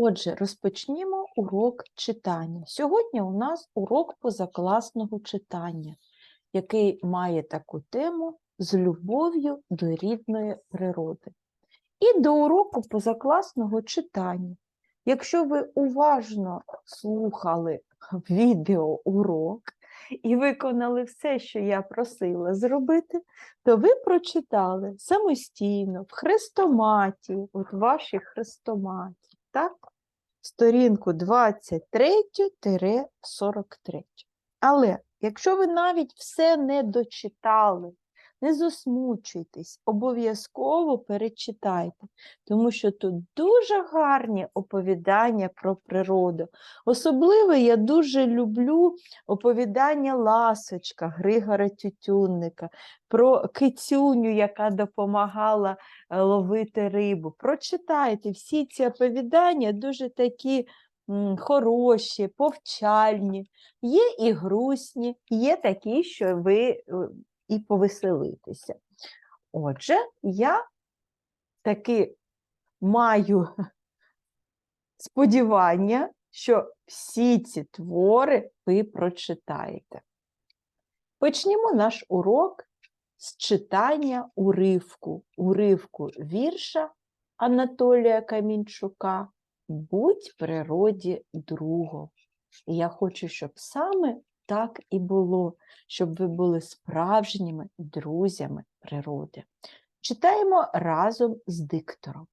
Отже, розпочнімо урок читання. Сьогодні у нас урок позакласного читання, який має таку тему з любов'ю до рідної природи. І до уроку позакласного читання. Якщо ви уважно слухали відеоурок і виконали все, що я просила зробити, то ви прочитали самостійно в хрестоматі, от ваші хрестоматі, так? Сторінку 23-43. Але якщо ви навіть все не дочитали, не засмучуйтесь, обов'язково перечитайте, тому що тут дуже гарні оповідання про природу. Особливо я дуже люблю оповідання Ласочка Григора Тютюнника, про кицюню, яка допомагала е, ловити рибу. Прочитайте всі ці оповідання дуже такі хороші, повчальні. Є і грустні, є такі, що ви е, і повеселитеся. Отже, я таки маю сподівання, що всі ці твори ви прочитаєте. Почнімо наш урок з читання уривку, уривку вірша Анатолія Камінчука Будь природі другом. І я хочу, щоб саме так і було, щоб ви були справжніми друзями природи. Читаємо разом з диктором.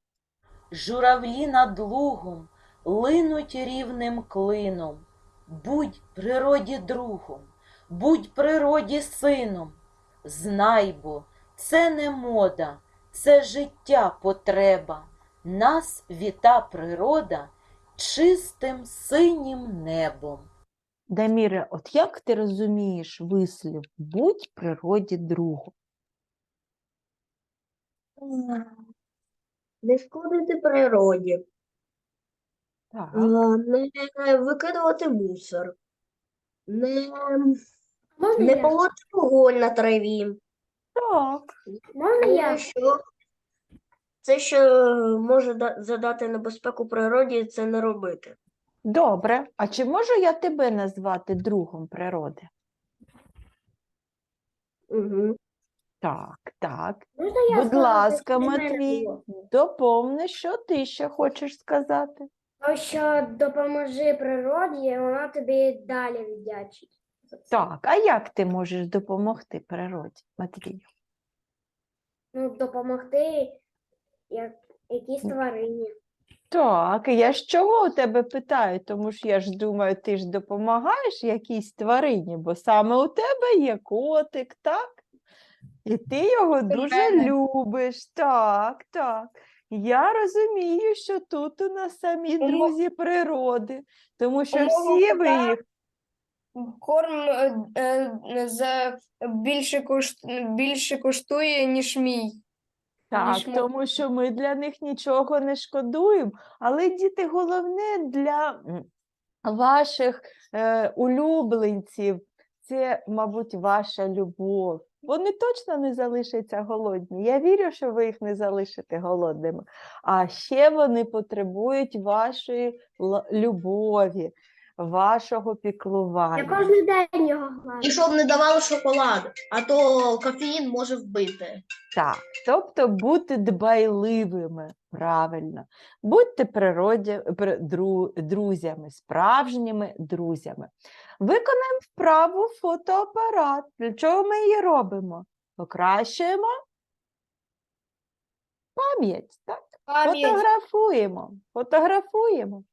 Журавлі над лугом линуть рівним клином. Будь природі другом, будь природі сином. Знай бо, це не мода, це життя потреба. Нас віта природа чистим синім небом. Даміре, от як ти розумієш вислів будь природі другом? Не шкодити природі, Так, не викидувати мусор, не, Можна не я? полоти вогонь на траві. так. Можна я? Що, це, що може да- задати небезпеку природі, це не робити. Добре. А чи можу я тебе назвати другом природи? Угу. Так, так. Можна я Будь скажу, ласка, що мене Матвій, було? доповни, що ти ще хочеш сказати? То, що допоможи природі, і вона тобі далі віддячить. Так, а як ти можеш допомогти природі, Матвію? Ну, допомогти як, якійсь тварині. Так, я ж чого у тебе питаю? Тому що я ж думаю, ти ж допомагаєш якійсь тварині, бо саме у тебе є котик, так? І ти його дуже мене. любиш. Так, так. Я розумію, що тут у нас самі Тому- друзі природи, тому що У мого всі ви їх Корм е, е, за більше кошт, більше коштує, ніж мій. Так, ніж ми- тому що ми для них нічого не шкодуємо, але діти головне для м, ваших е, улюбленців це, мабуть, ваша любов. Вони точно не залишаться голодні. Я вірю, що ви їх не залишите голодними. А ще вони потребують вашої л- любові, вашого піклування. Я кожен день його І щоб не давали шоколад, а то кофеїн може вбити. Так, тобто бути дбайливими, правильно. Будьте природі, дру- друзями, справжніми друзями. Виконаємо вправу фотоапарат. Для чого ми її робимо? Покращуємо пам'ять, так? Пам'ять. Фотографуємо, фотографуємо.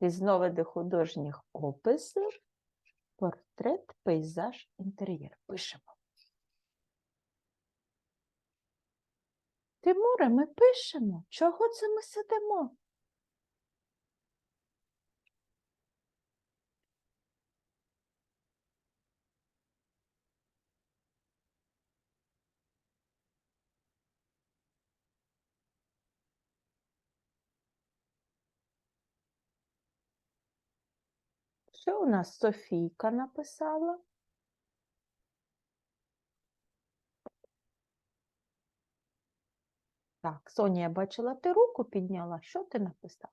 Різновиди художніх описів, портрет, пейзаж, інтер'єр. Пишемо. Тимуре, ми пишемо. Чого це ми сидимо? Що у нас Софійка написала. Так, Соня, я бачила, ти руку підняла. Що ти написала?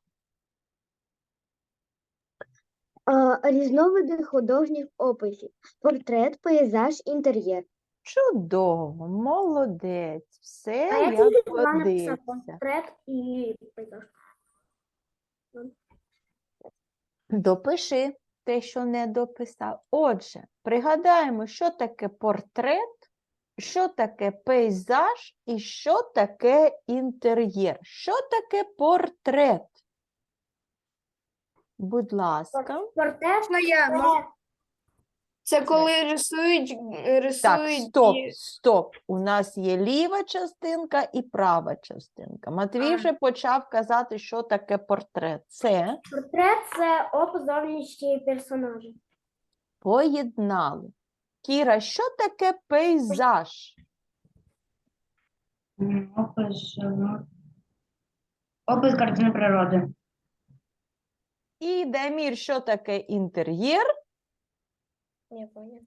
Різновиди художніх описів. Портрет, пейзаж, інтер'єр. Чудово, молодець. Все а я подивився. Портрет і пейзаж. Допиши те, що не дописав. Отже, пригадаємо, що таке портрет, що таке пейзаж і що таке інтер'єр. Що таке портрет? Будь ласка. Портрет Ну, я, Це коли рисують, е, рисують. Так, стоп, стоп. У нас є ліва частинка і права частинка. Матвій А. вже почав казати, що таке портрет. Це портрет це опис зовнішньої персонажа. поєднали. Кіра, що таке пейзаж? М, Опис, ну, опис картини природи. І Дамір, що таке інтер'єр? Я поняла.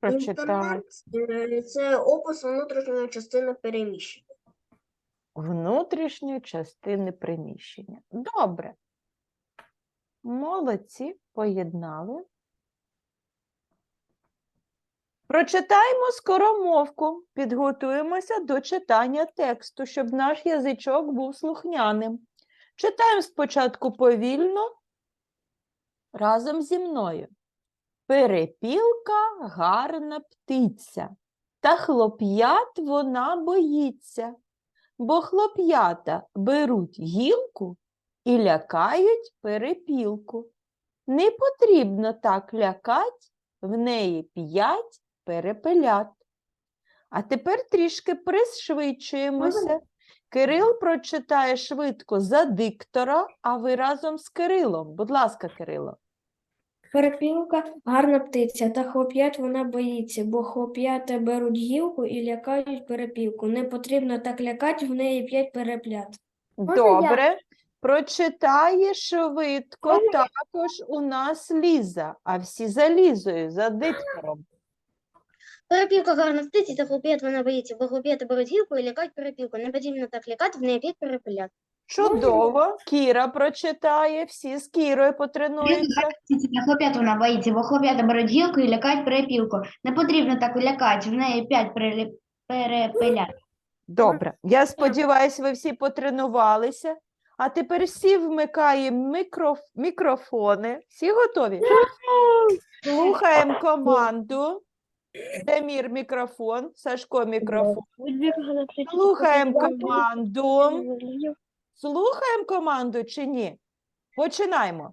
Прочитай. Інтернет е, це опис внутрішньої частини переміщення. Внутрішньої частини приміщення. Добре. Молодці, поєднали. Прочитаємо скоромовку, підготуємося до читання тексту, щоб наш язичок був слухняним. Читаємо спочатку повільно разом зі мною. Перепілка гарна птиця, та хлоп'ят вона боїться, бо хлоп'ята беруть гілку і лякають перепілку. Не потрібно так лякать, в неї п'ять перепелят. А тепер трішки пришвидшуємося. Кирил прочитає швидко за диктора, а ви разом з Кирилом. Будь ласка, Кирило. Перепілка гарна птиця, та хлоп'ят вона боїться, бо хлоп'ята беруть гілку і лякають перепілку. Не потрібно так лякати, в неї п'ять переплят. Добре. Прочитає швидко також у нас Ліза, а всі за Лізою, за диктором. Перепілка гарна птиця, та хлоп'ят вона боїться, бо хлоп'ята беруть гілку і лякають перепілку. Не потрібно так лякати, в неї п'ять перепелят. Чудово. Кіра прочитає, всі з Кірою потренуються. Хлоп'ят вона боїться, бо хлоп'ята беруть гілку і лякають перепілку. Не потрібно так лякати, в неї п'ять перелі- перепелят. Добре. Я сподіваюся, ви всі потренувалися. А тепер всі вмикаємо мікроф... мікрофони. Всі готові? Слухаємо команду. Демір мікрофон, Сашко мікрофон. Слухаємо команду. Слухаємо команду чи ні? Починаємо.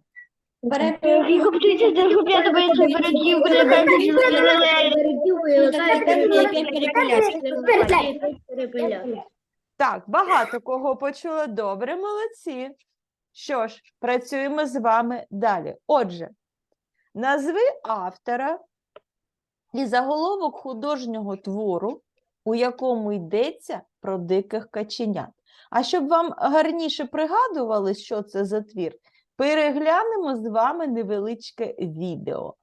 Так, багато кого почули. Добре, молодці. Що ж, працюємо з вами далі. Отже, назви автора і заголовок художнього твору, у якому йдеться про диких каченят. А щоб вам гарніше пригадували, що це за твір, переглянемо з вами невеличке відео.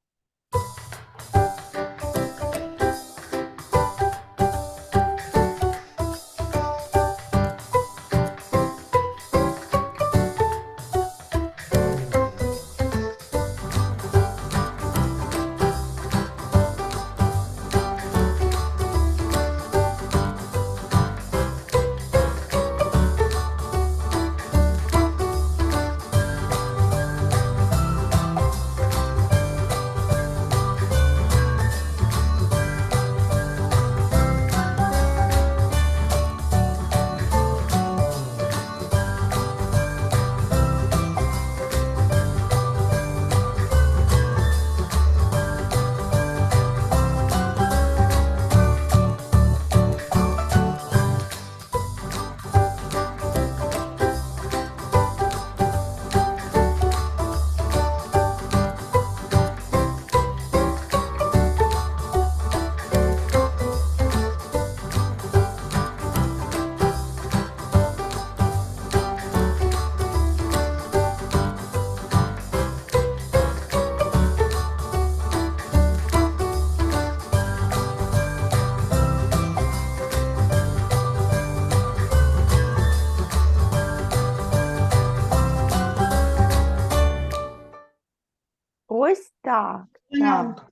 Так. так.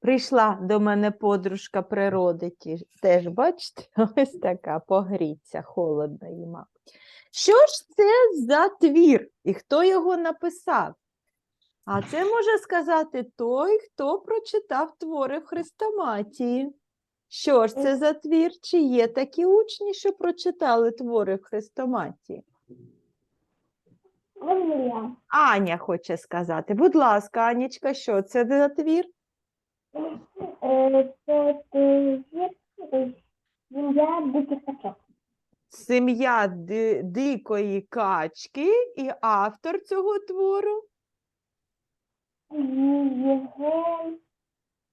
Прийшла до мене подружка природи, ті- теж, бачите, ось така, погріться, холодно їй, мабуть. Що ж це за твір і хто його написав? А це може сказати той, хто прочитав твори в Хрестоматії. Що ж це за твір? Чи є такі учні, що прочитали твори в Хрестоматії? Аня хоче сказати. Будь ласка, Анічка, що це за твір? Сім'я диких качок. Сім'я ди- дикої качки і автор цього твору Євген.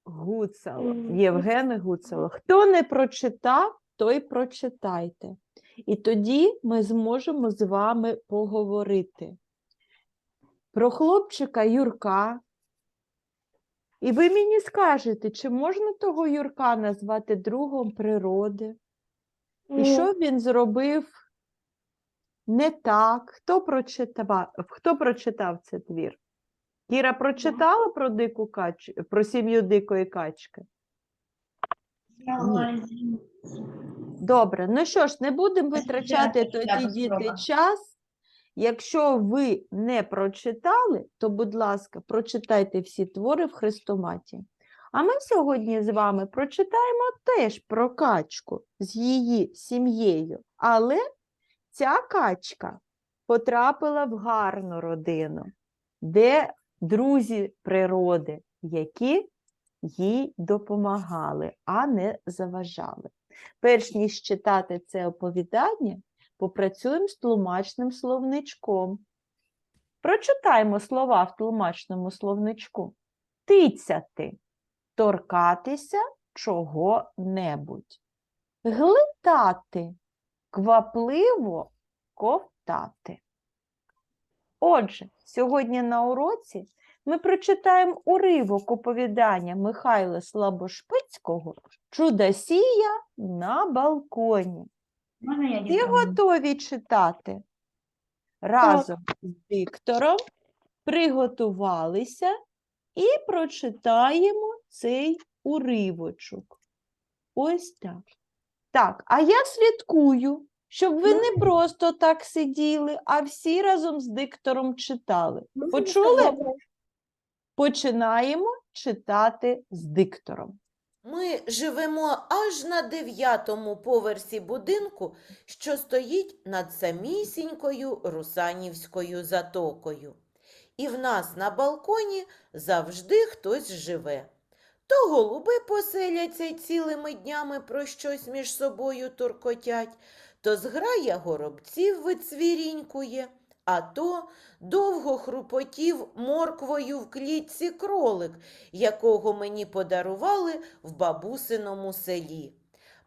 Гуцало. Євген Гуцало. Хто не прочитав, той прочитайте. І тоді ми зможемо з вами поговорити про хлопчика Юрка. І ви мені скажете, чи можна того Юрка назвати другом природи? І що він зробив не так? Хто прочитав, хто прочитав цей твір? Кіра прочитала про дику кач... про сім'ю дикої качки? Добре, ну що ж, не будемо витрачати тоді діти час. Якщо ви не прочитали, то, будь ласка, прочитайте всі твори в Хрестоматі. А ми сьогодні з вами прочитаємо теж про качку з її сім'єю. Але ця качка потрапила в гарну родину, де друзі природи, які їй допомагали, а не заважали. Перш ніж читати це оповідання, попрацюємо з тлумачним словничком. Прочитаємо слова в тлумачному словничку. Тицяти, торкатися чого-небудь. Глитати, квапливо ковтати. Отже, сьогодні на уроці ми прочитаємо уривок оповідання Михайла Слабошпицького Чудосія на балконі. Можна я Всі дістану? готові читати? Разом з диктором приготувалися і прочитаємо цей уривочок. Ось так. Так, а я слідкую, щоб ви не просто так сиділи, а всі разом з диктором читали. Почули? Починаємо читати з диктором. Ми живемо аж на дев'ятому поверсі будинку, що стоїть над самісінькою Русанівською затокою. І в нас на балконі завжди хтось живе. То голуби поселяться цілими днями про щось між собою туркотять, то зграя горобців вицвірінькує, а то довго хрупотів морквою в клітці кролик, якого мені подарували в бабусиному селі.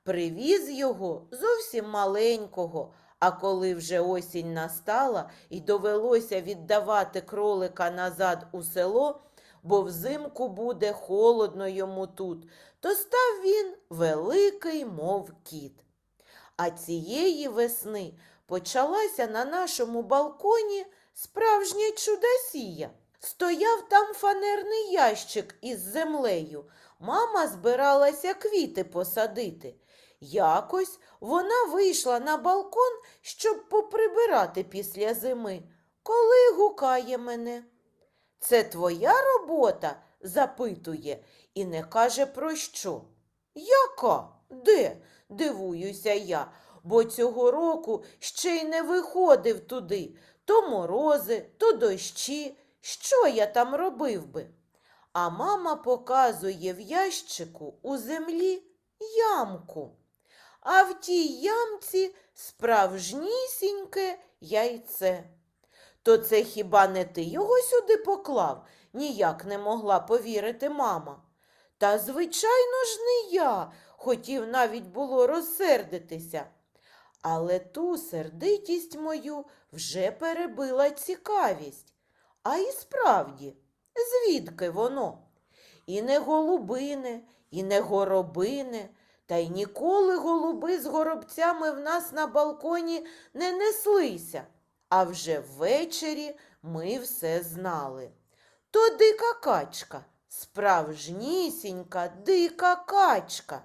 Привіз його зовсім маленького, а коли вже осінь настала і довелося віддавати кролика назад у село, бо взимку буде холодно йому тут, то став він великий, мов кіт. А цієї весни почалася на нашому балконі справжня чудосія. Стояв там фанерний ящик із землею. Мама збиралася квіти посадити. Якось вона вийшла на балкон, щоб поприбирати після зими, коли гукає мене. Це твоя робота? запитує і не каже про що. Яка? Де? дивуюся я, бо цього року ще й не виходив туди. То морози, то дощі. Що я там робив би? А мама показує в ящику у землі ямку. А в тій ямці справжнісіньке яйце. То це хіба не ти його сюди поклав? Ніяк не могла повірити мама. Та, звичайно ж, не я, хотів навіть було розсердитися. Але ту сердитість мою вже перебила цікавість. А і справді, звідки воно? І не голубине, і не горобине, та й ніколи голуби з горобцями в нас на балконі не неслися. А вже ввечері ми все знали. то дика качка, справжнісінька дика качка.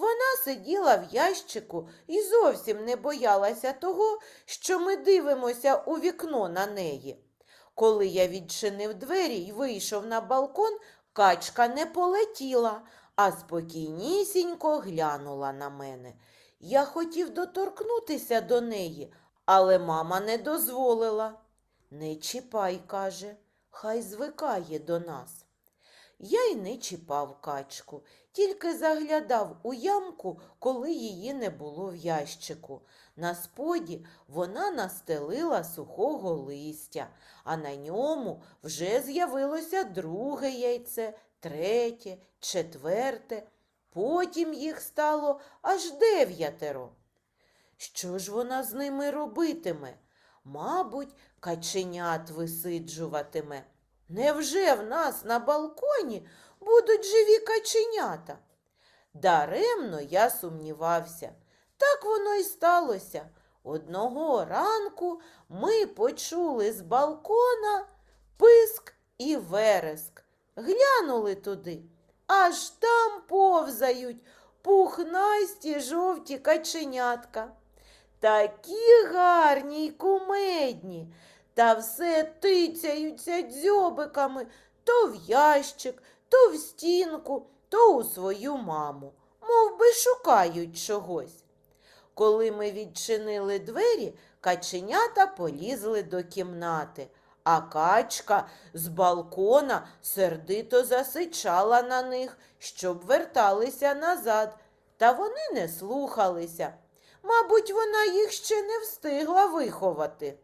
Вона сиділа в ящику і зовсім не боялася того, що ми дивимося у вікно на неї. Коли я відчинив двері й вийшов на балкон, качка не полетіла, а спокійнісінько глянула на мене. Я хотів доторкнутися до неї, але мама не дозволила. Не чіпай, каже, хай звикає до нас. Я й не чіпав качку, тільки заглядав у ямку, коли її не було в ящику. На споді вона настелила сухого листя, а на ньому вже з'явилося друге яйце, третє, четверте. Потім їх стало аж дев'ятеро. Що ж вона з ними робитиме? Мабуть, каченят висиджуватиме. Невже в нас на балконі будуть живі каченята? Даремно я сумнівався. Так воно й сталося. Одного ранку ми почули з балкона писк і вереск. Глянули туди. Аж там повзають пухнасті жовті каченятка. Такі гарні й кумедні, та все тицяються дзьобиками то в ящик, то в стінку, то у свою маму, мов би шукають чогось. Коли ми відчинили двері, каченята полізли до кімнати, а качка з балкона сердито засичала на них, щоб верталися назад, та вони не слухалися. Мабуть, вона їх ще не встигла виховати.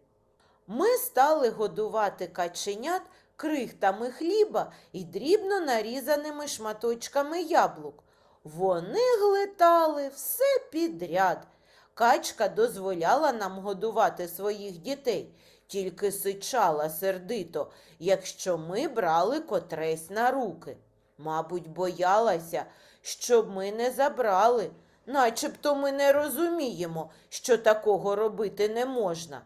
Ми стали годувати каченят крихтами хліба і дрібно нарізаними шматочками яблук. Вони глитали все підряд. Качка дозволяла нам годувати своїх дітей, тільки сичала сердито, якщо ми брали котресь на руки. Мабуть, боялася, щоб ми не забрали, начебто ми не розуміємо, що такого робити не можна.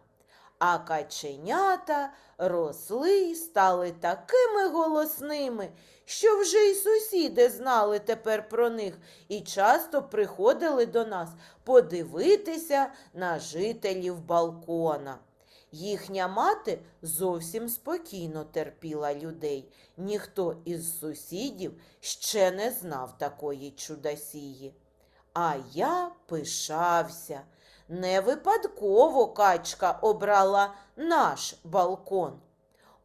А каченята росли й стали такими голосними, що вже й сусіди знали тепер про них і часто приходили до нас подивитися на жителів балкона. Їхня мати зовсім спокійно терпіла людей. Ніхто із сусідів ще не знав такої чудосії. А я пишався. Не випадково качка обрала наш балкон.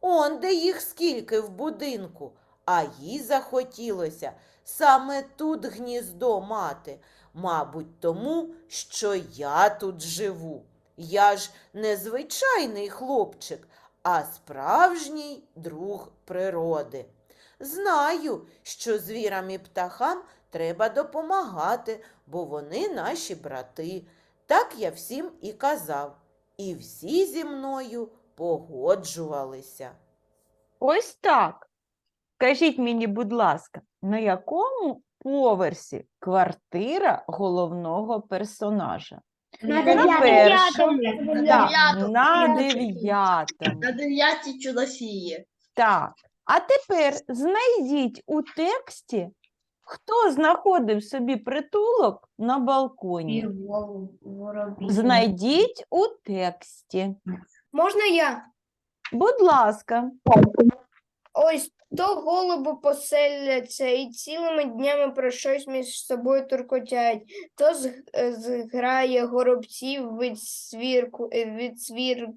Он де їх скільки в будинку, а їй захотілося саме тут гніздо мати, мабуть, тому, що я тут живу. Я ж не звичайний хлопчик, а справжній друг природи. Знаю, що звірам і птахам треба допомагати, бо вони наші брати. Так я всім і казав, і всі зі мною погоджувалися. Ось так. Скажіть мені, будь ласка, на якому поверсі квартира головного персонажа? На дев'ятому. на Дев'ятому. дев'ятому. На дев'ятій чудосії. Так. А тепер знайдіть у тексті, хто знаходив собі притулок на балконі. Знайдіть у тексті. Можна я? Будь ласка. Ось то голуби поселяться і цілими днями про щось між собою туркотять, то е, зграє горобців від свірку, е, від свір,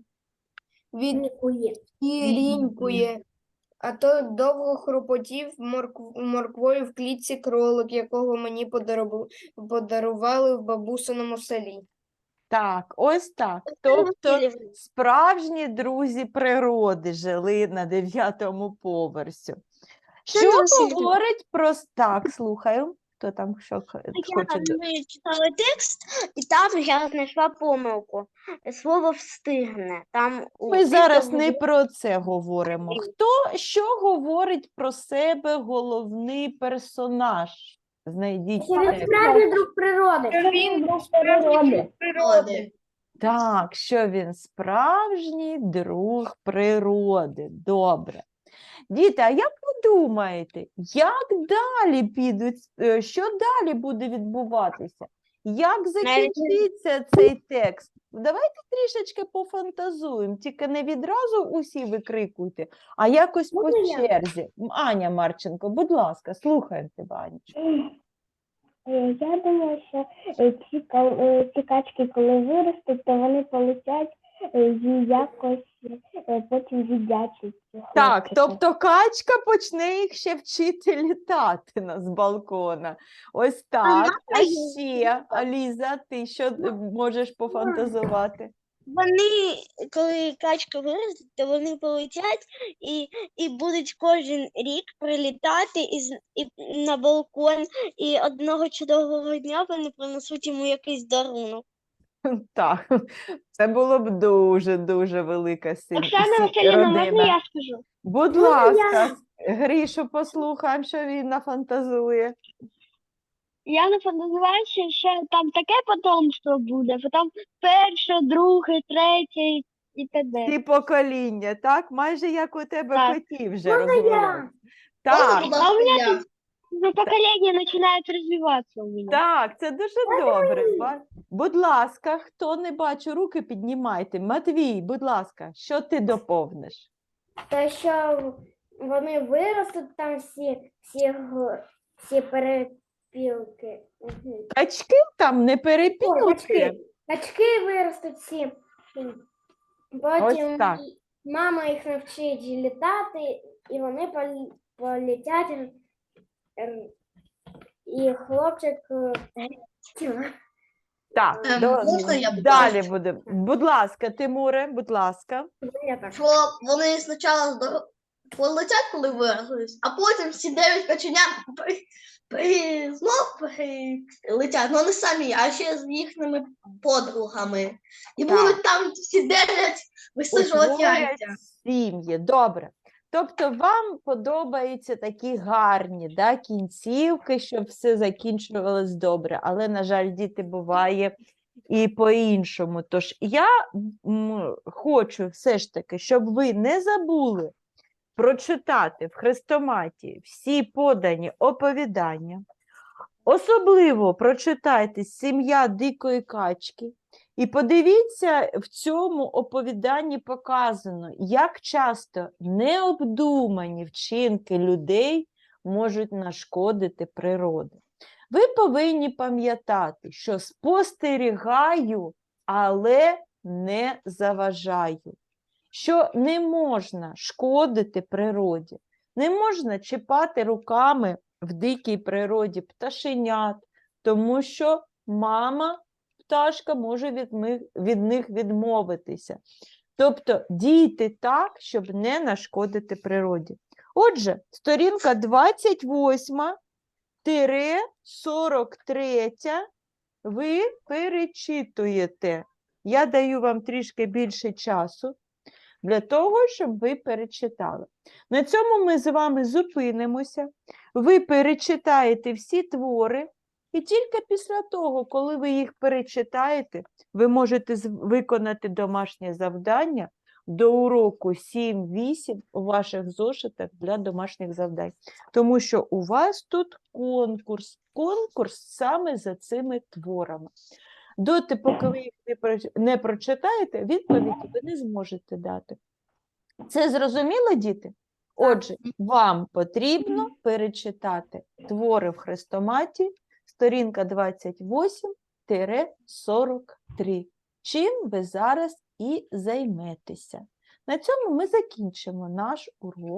від рінькує, а то довго хропотів моркв, морквою в клітці кролик, якого мені подарували, подарували в бабусиному селі. Так, ось так. Тобто справжні друзі природи жили на дев'ятому поверсі. Що говорить про так, слухаю. Хто там що хоче? до- Ми читали текст, і там я знайшла помилку. Слово встигне. Там Ми зараз не про це говоримо. Хто що говорить про себе головний персонаж? Знайдіть Це він текст. друг природи. Він природи. Природи. Так, що він справжній друг природи. Добре. Діти, а як ви думаєте, як далі підуть, е, що далі буде відбуватися? Як закінчиться цей текст? Давайте трішечки пофантазуємо, тільки не відразу усі викрикуйте, а якось по я? черзі. Аня Марченко, будь ласка, слухаємо тебе, Анечка. Е, Я думаю, що е, ці, качки, коли виростуть, то вони полетять якось потім віддячать. Так, тобто качка почне їх ще вчити літати на з балкона. Ось так. А ще, Аліза, ти що е, можеш пофантазувати? Вони, коли качка виросте, то вони полетять і, і будуть кожен рік прилітати із, і, на балкон, і одного чудового дня вони принесуть йому якийсь дарунок. Так, це було б дуже-дуже велика сім- Оксана Васильівна, можна я скажу? Будь Можна ласка, Грішу, послухаємо, що він нафантазує. Я не фантазувала, що ще там таке потомство буде, потім перше, друге, третє і т.д. Ті покоління, так? Майже як у тебе Так. котів вже я? розвиваються. Можна, Так, будь ласка, я? Ну, покоління починають розвиватися у мене. Так, це дуже добре. Ба- Будь ласка, хто не бачу, руки піднімайте. Матвій, будь ласка, що ти доповниш? Те, що вони виростуть там всі, всі, г- всі перепілки. Мгм. Качки там не О, перепілки. качки. Качки виростуть всі. Потім так. мама їх навчить літати, і вони пол- полетять. Р- І хлопчик е, Так, Ем, до- можна я, будь далі ласка? буде. Будь ласка, Тимуре, будь ласка. Що вони спочатку здор- полетять, коли виростуть, а потім всі дев'ять каченят при, при, знов при, летять, ну не самі, а ще з їхніми подругами. І Так. будуть там всі дев'ять висижувати яйця. сім'ї. Добре. Тобто вам подобаються такі гарні да, кінцівки, щоб все закінчувалось добре. Але, на жаль, діти буває і по-іншому. Тож я хочу все ж таки, щоб ви не забули прочитати в хрестоматі всі подані оповідання. Особливо прочитайте Сім'я дикої качки. І подивіться, в цьому оповіданні показано, як часто необдумані вчинки людей можуть нашкодити природі. Ви повинні пам'ятати, що спостерігаю, але не заважаю, що не можна шкодити природі, не можна чіпати руками в дикій природі пташенят, тому що мама пташка може від, ми- від них відмовитися. Тобто дійте так, щоб не нашкодити природі. Отже, сторінка 28 43 ви перечитуєте. Я даю вам трішки більше часу для того, щоб ви перечитали. На цьому ми з вами зупинимося. Ви перечитаєте всі твори, і тільки після того, коли ви їх перечитаєте, ви можете виконати домашнє завдання до уроку 7-8 у ваших зошитах для домашніх завдань. Тому що у вас тут конкурс. Конкурс саме за цими творами. Доти, поки ви їх не прочитаєте, відповіді ви не зможете дати. Це зрозуміло, діти? Отже, вам потрібно перечитати твори в хрестоматі, сторінка 28-43. Чим ви зараз і займетеся. На цьому ми закінчимо наш урок.